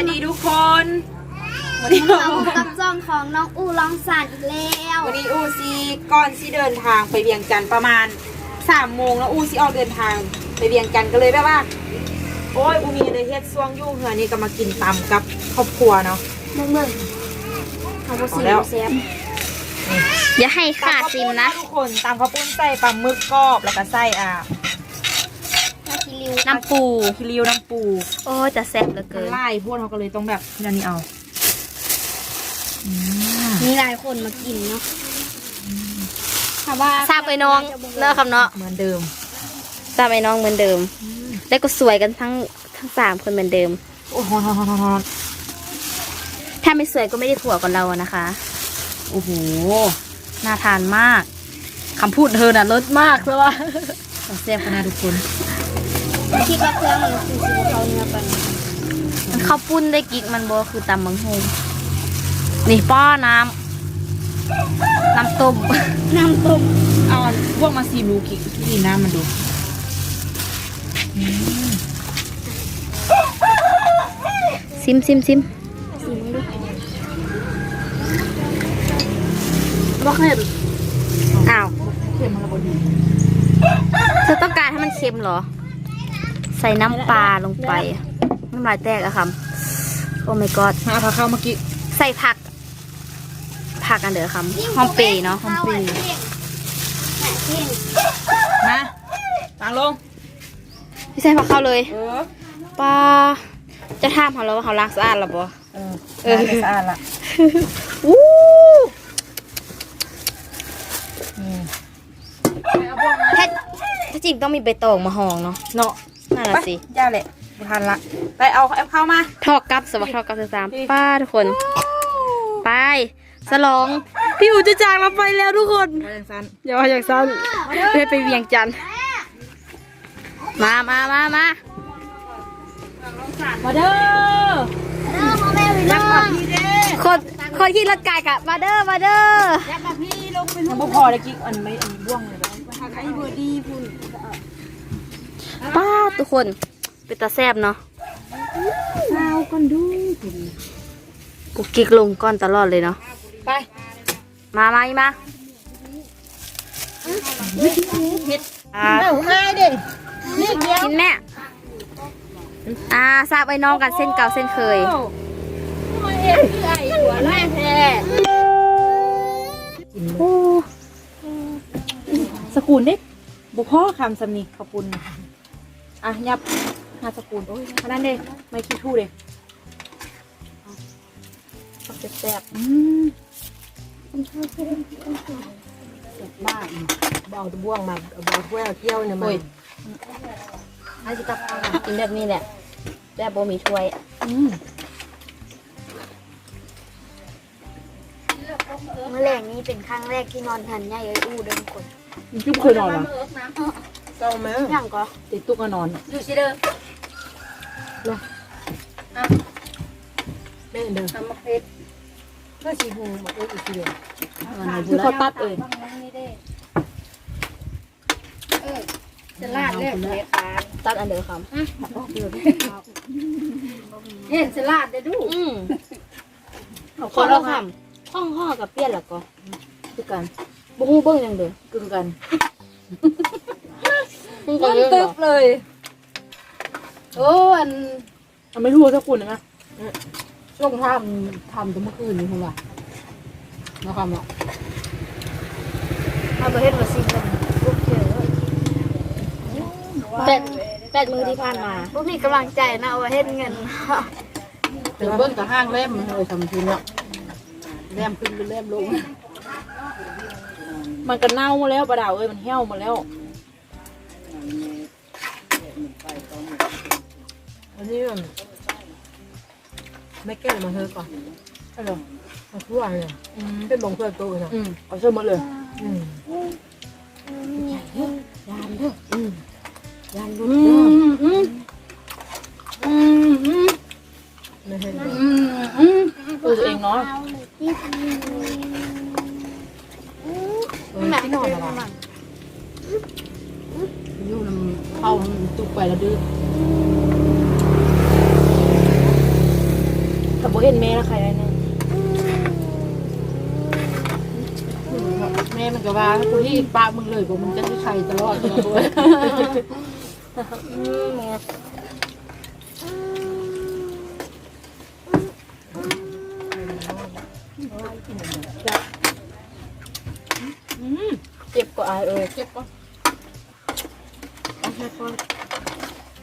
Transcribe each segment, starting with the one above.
วัสดีทุกคน วันนี้เรากับจองของน้องอูลองสานอีกแล้ววันนี้อูซีก่อนซีเดินทางไปเวียงจันทร์ประมาณสามโมงแล้วอูซีออกเดินทางไปเวียงจันทร์ก็เลยแบบว่า โอ้ยอูมีเลยเฮ็ดซ่วงยุ่งเหือนี่ก็มากินตำกับครอบครัวเนาะมึงมึงเขาบอกสีเอาแล้วแซฟอย่าให้ขาดซิมนะทุกคนตำข้าวปุ้นใส่ปลาหมึกกรอบแล้วก็ใส่อ่านาที ริวน้ำปูคิริวน้ำปูโอ้จะแซ่บเหลือเกินไล่พวกเราก็เลยต้องแบบนั่นนี่เอาอืมมีหลายคนมากินเนาะค่ะว่าทราบไปน้องเลิกคำเนาะเหมือนเดิมทราบไปน้องเหมือนเดิม แล้วก็สวยกันทั้งทั้งสามคนเหมือนเดิม โอ้โหฮอนฮอนฮอนฮอนถ้าไม่สวยก็ไม่ได้ผัวกับเราอะนะคะ โอ้โห น่าทานมากคำพูดเธอน่ะลดมากเลยว่าแซ่บขนาดทุกคน คิดว่าเครื่องมันคือสีเขาเนื้อกันมันข้าวปุ้นได้กิกมันบ่คือตำบังโฮงนี่ป้อน้ำน้ำต้มน้ำต้มเอาพวกมาซีมูกิกินน้ำมันดูซิมซิมซิมสีมึงดูบอกเค็มอ้าวเค็มมันระบดีเธอต้องการให้มันเค็มเหรอ ใส่น้ำปลาลงไป น้ำลายแตกอะค่ะโอ้ my god มาพาเข้าเมื่อกี้ใส่ผัก ผักอันเดอค่ะหอมเปรย์เนาะหอมเปรย์มาตังลงพี่ใส่ผักเข้าเลยเออปลาจะถามเขาแล้วว่าเขาล้างสะอาดหรือบ่เออเออสะอาดละอู้นี่แท้ถ้าจริงต้องมีใบตองมาห่องเนาะเนาะ นั่นไปละสิ ย่าแหละไม่ทันละ ไปเอาแอปเข้ามา ทอกกับสวัสดีทอกกับสามป้าทุกคน ไปสลอง พี่อูจะจากเราไปแล้วทุกคนไปอย่างสั้นอย่าว่าอย่างสั้นเพื่อไปเวียงจันทร์มามามามามาเด้อเด้อพ่อแม่พี่น้องพี่เด้คนคนขี่รถไก่กะมาเด้อมาเด้อยังบ่พอเลยกิ๊กอันไม่อันบ่วงเลยไอ้เบอร์ดีพุ่น ป้าทุกคนเป็นตาแซบเนาะเช้ากันดูกูกิกลงก้อนตลอดเลยเนาะไป มามาอีมาอ่าเอาให้เด้นี่เดียวกินแม่อ่าทราบไอ้น้องกันเส้นเก่าเส้นเคยหัวแม่แท้สกุลเด้บ่พ่อคำสำนีขอบคุณ อะยับหาสกุลโอ้ยขนาดเด้ไม่คิดทู่เด้แซ่บๆอืมบ้านเบาตะบ่วงมาเบาถ้วยเอาเที่ยวเนี่ยมาโอ้ยให้สิกับกินแบบนี้แหละแบบบ่มีถ้วยอืมเมื่อแรกนี้เป็นครั้งแรกที่นอนทันใหญ่เอ้ยอู้เดินคนจุ๊บเคยนอนเหรอ เจ้าแม่อย่างก็ติดตุ๊กก็นอนอยู่สิเด้อแม่เดินทำมะเขือเพื่อสีหูมะเขืออีกทีเดียวคือเขาตัดเอ่ยจะลาดเลยเลยตาตัดอันเดอร์คเห็นสลาดได้ดูำอืมคนละคำห้องห่อกับเปี้ยนละก็คือกันบ่ฮู้เบิ่งยังเด้อกึ่งกัน ฮู้กันเรื่องตึ๊บเลย โอ้อันเอาไม่รู้ว่าสกุลนะช่วงทำทำตัวเมื่อคืนนี่คุณว่าเราทำอะเอาไปเฮ็ดมาซิกันพวกเจอแปดแปดมือที่ผ่านมาพวกมีกำลังใจนะเอาไปเฮ็ดเงินถึงเบิ้งกับห้างเล่มเลยทำทีเนาะเล่มขึ้นเป็นเล่มลง มันก็เน่ามาแล้วปลาดาวเอ้ยมันเหี่ยวมาแล้ว อันนี้มันไม่แก้มาเธอก่อนอะไรมาทั่วเลยเป็นบงเพื่อนตัวนะอืมเอาเสื้อหมดเลยอืมยานเด้ออืมยานรุดอืเด้อมอืมอืมอืมไม่เห็นอืมอืมตัวเองเนาะเออที่นอนอะไรอ ยู่น้ำเข้าตุกไปแล้วดื้อบ่เห็นแม่ล้วใครอะไรเนี่ยแม่มันก็ว่าตัวที่ปะมึงเลยบอกมึงจะให้ใครตลอดเลยเจ็บกว่าอายเอ้ยเจ็บปะ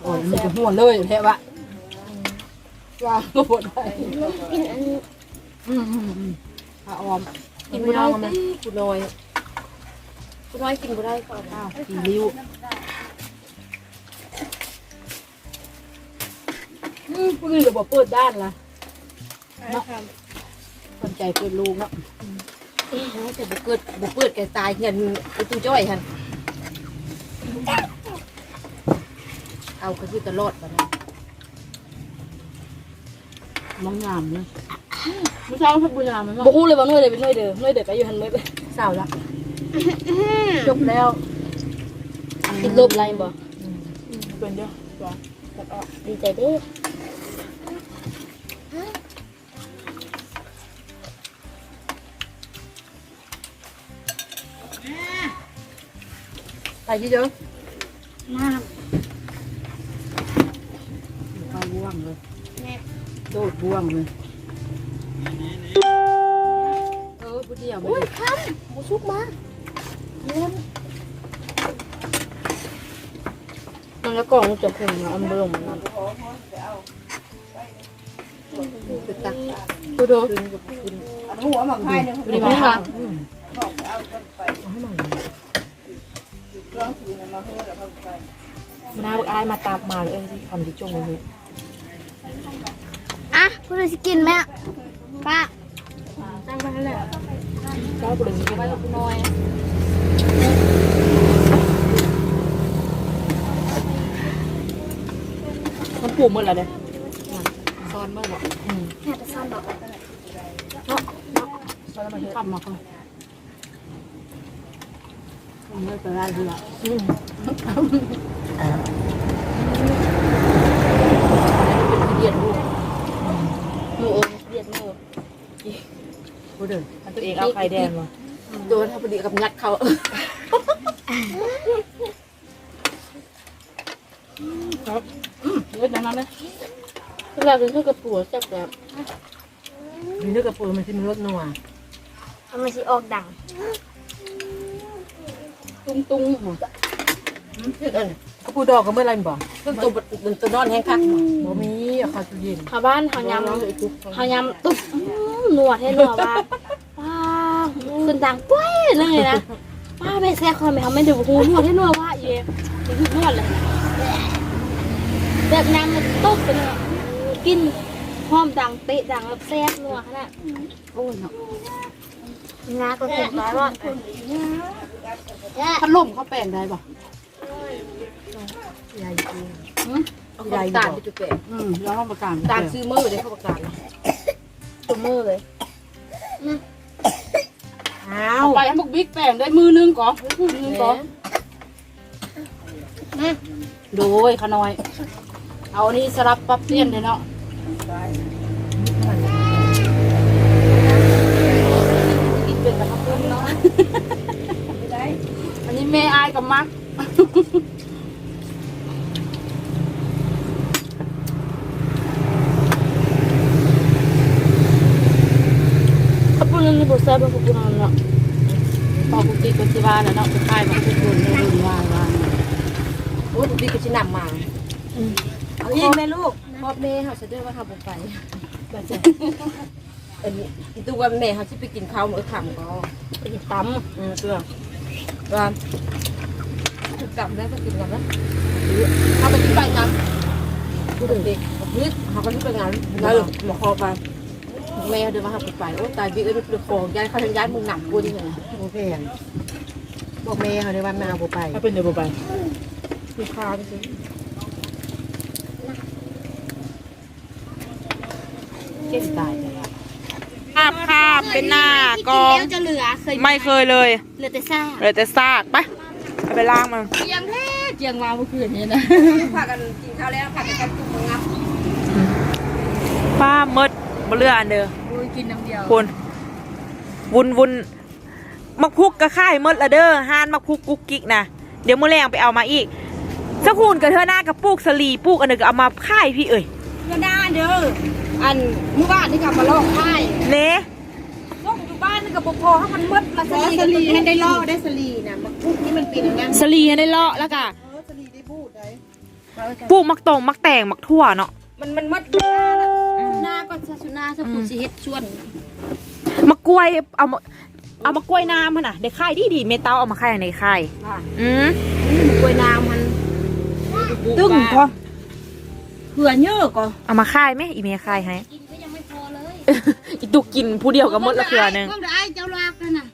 โอ้ยมันจะหัวเลยแท้วะว่าก็ปวดได้กินอันนี้อืมอืมอืมพระออมกินบ่ได้สิกูน้อยกูน้อยกินบ่ได้ก่อนอ้าวกี่ริ้วอืมปืนหรือบอกเปิดด้านล่ะเนาะสนใจเปิดลูกเนาะเอ๊ะแต่บ่เกิดบ่เปิดแกตายเงินไอ้ตู้จ้อยหั่น เอาก็คือตลอดบัดนี้มองงามเนาะไม่ใช่พระบุญงามมันบ่ฮู้เลยว่าหน่วยใดเป็นหน่วยเด้อหน่วยเด้อไปอยู่หั่นหมดเลยเศร้าละจบแล้วติดลบไรบ่เป็นเดียวดีใจเด้อไปเยอะน้ๆไปบ่ว งเลยโดดบ่วงเลยเออผู้เดียวอุ้ยคันบ่สุกมาเงินมันแล้วกล่องจะพุ่งอันเบิ่งมันคือตักตัวโดดหัวหมักไข่เนี่ยบริมาค่ะมันเอาอายมาตามมาเลยเอ้ยที่คำที่จงเลย พูดเลยสิกินไหมอะป้าตั้งไปแล้วเจ้าบุญไปกับน้อยมันปลูกหมดแล้วเด้ซ้อนเมื่อวะแค่จะซ่อนดอกซ้อนแล้วมันทำมาค่ะมันไม่เป็นไรดีละเดียดลูก มือเองเรียดมือ ผู้เดิน ตัวเองเอาไข่แดงมาโดนทัพพอดีกับงัดเขาเลือดนั้นเลยเวลาเป็นข้าวกระปัวจับแบบมีเลือดกระปุกมันที่มันรสนัวทำไมสิออกดัง ตุ้งตุ้งหมูกระปูดอกก็เมื่อไรบอกต้นตัวตัวนอนแห้งคักบ่มีอะค่ะตุเย็นชาวบ้านเขายำเขายำตุ๊บหนวดให้หนวดว่าว้าวขึ้นดังป้ยเลยนะป้าไปแซ่คอนไปเขาไม่ดูหูหนวดให้หนวดว่าเย่เป็นนวดเลยแบบยำมันตุ๊บไปเลยกินหอมดังเตะดังแบบแซ่บนัวขนาดโอ้ยเนาะงาก็เห็นร้อยว่าพัดลมเขาแปลงได้ป่ะใหญ่จริงใหญ่ตาลไปจุดแก่อืมแล้วเขาประกาศตาลซื้อมือเลยเขาประกาศตัวมือเลย อ้าเอาวไปให้มุกบิ๊กแปลงได้มือนึงก่อนมือนึงก่อนโดยขน้อย เอานี่สลับปรับเปลี่ยนเลยเนาะกินเป็นแบบเพิ่มเนาะอันนี้แม่อายกับมักขับปุ่นนี่บุษบเป็นขับปุ่นนั่นเนาะพอคุก กี้ก็ที่บ้านแล้วเนาะคุณชายมาคุกคนในรุ่นว่าว่าโอ้ยดีก็ชินำมาเอาอีกไหมลูกพ่อแม่เขาจะด้วยว่าเขาไปบบจะอ็นอีตัวแม่เขาที่ไปกินข้าวมื้อค่ำก็ไปตำอืมเชื่อว่ากลับได้วก็กินกันนะเขาไปที่ไปงานผู้เด็กพืชเขาก็ที่ไปงานแล้วหมอคอไปแม่เดินมาหาไปโอ้ตายบิ๊กเอ้ยเรื่องของยายเขาทางย้ายมึงหนักกูดิไงโอเค บอกแม่เขาได้ว่าแม่เอาไปถ้าเป็นเดี๋ยวไปมีคาไปสิเก่งตายเลยอะภาพภาพเป็นหน้ากองแล้วจะเหลือเคยไม่เคยเลยเหลือแต่ซ่าเลยแต่ซากไปเอาไปล้างมันเจียงแท้เจียงมาเมื่อคืนนี้นะพากันกินข้าวแล้วพากันกันตุ้มงับป้าเมดบ่เลืออันเด้อโอ้ยกินน้ำเดียวคุณวุนวุน มักพุกก็ค่ายหมดละเด้อฮานมักพุกกุ๊กกิ๊กนะเดี๋ยวมื้อแรงไปเอามาอีกสักคูนกับเธอหน้ากับปลูกสลีปลูกอันนึงก็เอามาค่ายพี่เอ้ยก็ได้เด้ออันเมื่อวานนี่กลับมาลอกค่ายเน่ลอกอยู่บ้านนี่กับพอให้มันมืดละซอสลีให้ได้ล่อได้สลีนะมันพุกนี่มันเป็นอย่างนั้นสลีให้ได้เลาะแล้วก็เออสลีได้พูดได้ปลูกมักตงมักแตงมักทั่วเนาะมันมันมืดหน้าก็ซาสุนาสปูสิเฮ็ดชวนมะกล้วยเอามา เอามะกล้วยน้ำมันน่ะเดี๋ยวค่ายดีดีๆเมตาเอามาค่ายในค่ายค่ะอืมกล้วยนางมันตึ้งพอเผื่อเยอะก็เอามาค่ายไหมอีเมค่ายให้กินก็ยังไม่พอเลยอีตุกกินผู้เดียวกับมดละเกลือหนึงก็ได้เจ้าลากนั่นน่ะ